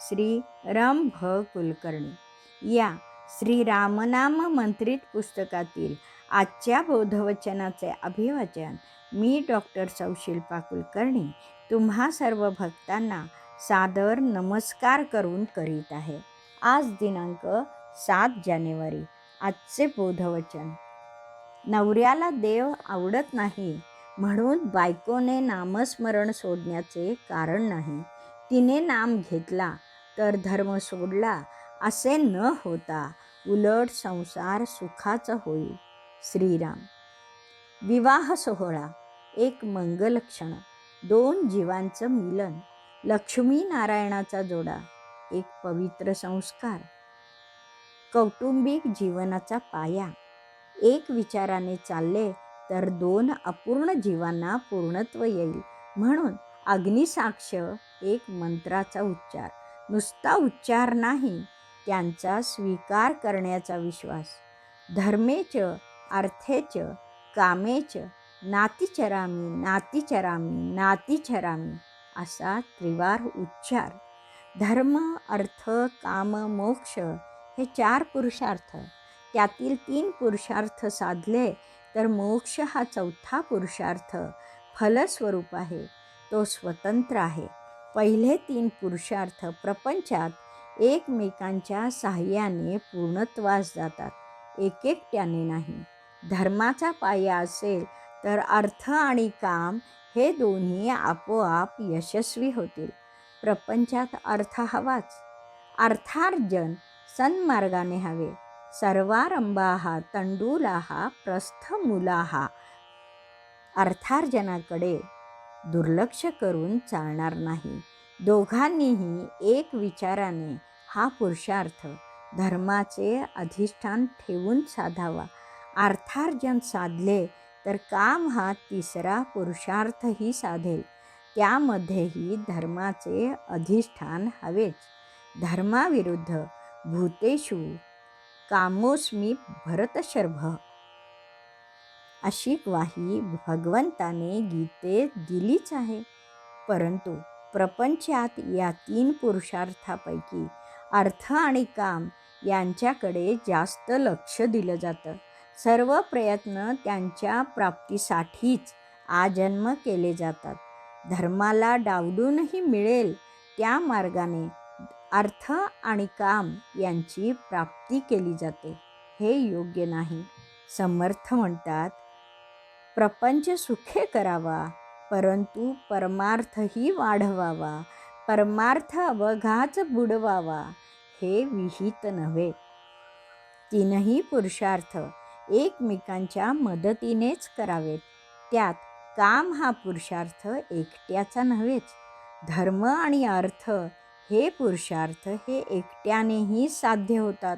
श्री राम भ कुलकर्णी या श्री रामनाम मंत्रित पुस्तकातील आजच्या बोधवचनाचे अभिवाचन मी डॉक्टर सौशिल्पा कुलकर्णी तुम्हा सर्व भक्तांना सादर नमस्कार करून करीत आहे. आज दिनांक सात जानेवारी आजचे बोधवचन. नवऱ्याला देव आवडत नाही म्हणून बायकोने नामस्मरण सोडण्याचे कारण नाही. तिने नाम घेतला तर धर्म सोडला असे न होता उलट संसार सुखाचा होईल. श्रीराम. विवाह सोहळा एक मंगलक्षण दोन जीवांचं मिलन लक्ष्मी नारायणाचा जोडा एक पवित्र संस्कार कौटुंबिक जीवनाचा पाया एक विचाराने चालले तर दोन अपूर्ण जीवांना पूर्णत्व येईल म्हणून अग्निसाक्ष एक मंत्राचा उच्चार. नुसता उच्चार नाही त्यांचा स्वीकार करण्याचा विश्वास. धर्मेच अर्थेच कामेच नातीचरामी नातीचरामी नातीचरामी असा त्रिवार उच्चार. धर्म अर्थ काम मोक्ष हे चार पुरुषार्थ. त्यातील तीन पुरुषार्थ साधले तर मोक्ष हा चौथा पुरुषार्थ फलस्वरूप आहे. तो स्वतंत्र आहे. पहिले तीन पुरुषार्थ प्रपंचात एकमेकांच्या साह्याने पूर्णत्वास जातात. एकेकट्याने नाही. धर्माचा पाया असेल तर अर्थ आणि काम हे दोन्ही आपोआप यशस्वी होतील. प्रपंचात अर्थ हवाच. अर्थार्जन सन्मार्गाने हवे. सर्वारंभाहा प्रस्थ प्रस्थमुलाहा अर्थार्जनाकडे दुर्लक्ष करून चालणार नाही. दोघांनीही एक विचाराने हा पुरुषार्थ धर्माचे अधिष्ठान ठेवून साधावा. अर्थार्जन साधले तर काम हा तिसरा पुरुषार्थही साधेल. त्यामध्येही धर्माचे अधिष्ठान हवेच. धर्माविरुद्ध भूतेषु कामोस्मी भरतशर्भ अशी ग्वाही भगवंताने गीतेत दिलीच आहे. परंतु प्रपंचात या तीन पुरुषार्थापैकी अर्थ आणि काम यांच्याकडे जास्त लक्ष दिलं जातं. सर्व प्रयत्न त्यांच्या प्राप्तीसाठीच आजन्म केले जातात. धर्माला डावडूनही मिळेल त्या मार्गाने अर्थ आणि काम यांची प्राप्ती केली जाते. हे योग्य नाही. समर्थ म्हणतात प्रपंच सुखे करावा परंतु परमार्थही वाढवावा परमार्थ अवघाच बुडवावा हे विहित नव्हे. तीनही पुरुषार्थ एकमेकांच्या मदतीनेच करावेत. त्यात काम हा पुरुषार्थ एकट्याचा नव्हेच. धर्म आणि अर्थ हे पुरुषार्थ हे एकट्यानेही साध्य होतात.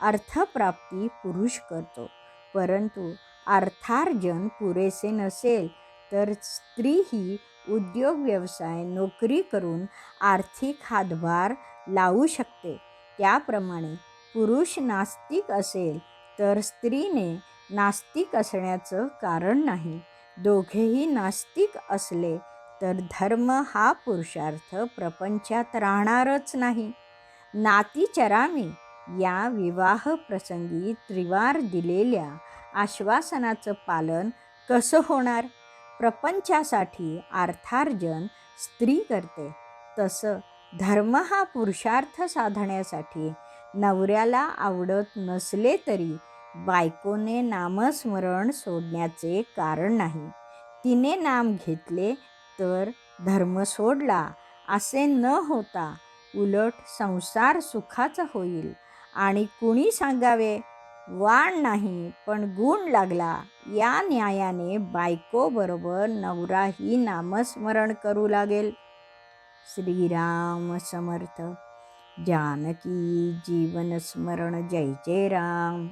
अर्थप्राप्ती पुरुष करतो परंतु अर्थार्जन पुरेसे नसेल तर स्त्री ही उद्योग व्यवसाय नोकरी करून आर्थिक हातभार लावू शकते. त्याप्रमाणे पुरुष नास्तिक असेल तर स्त्रीने नास्तिक असण्याचं कारण नाही. दोघेही नास्तिक असले तर धर्म हा पुरुषार्थ प्रपंचात राहणारच नाही. नातीचरामी या विवाह प्रसंगी त्रिवार दिलेल्या आश्वासनाचं पालन कसं होणार? प्रपंचासाठी अर्थार्जन स्त्री करते. तसं धर्म हा पुरुषार्थ साधण्यासाठी नवऱ्याला आवडत नसले तरी बायकोने नामस्मरण सोडण्याचे कारण नाही. तिने नाम घेतले तर धर्म सोडला असे न होता उलट संसार सुखाचा होईल. आणि कुणी सांगावे? वाण नाही पण गुण लागला. या न्यायाने बायकोबरोबर नवराही नामस्मरण करू लागेल. श्रीराम समर्थ. जानकी जीवनस्मरण जय जय राम.